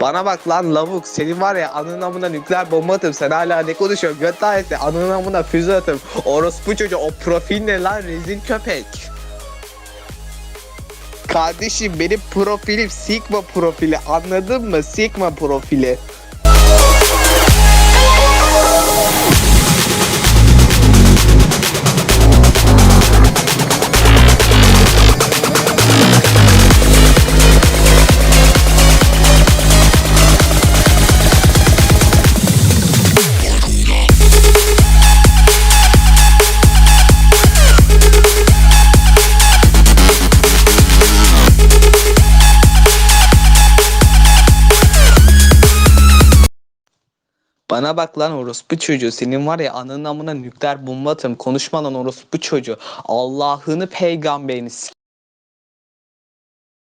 Bana bak lan lavuk. Senin var ya anın amına nükleer bomba atıp sen hala ne konuşuyorsun? Göt tanesi anın amına füze atıp orospu çocuğu o profil ne lan? Rezil köpek. Kardeşim benim profilim Sigma profili. Anladın mı? Sigma profili Bana bak lan orospu çocuğu. Senin var ya ananın amına nükleer bomba atım konuşma lan orospu çocuğu. Allah'ını peygamberini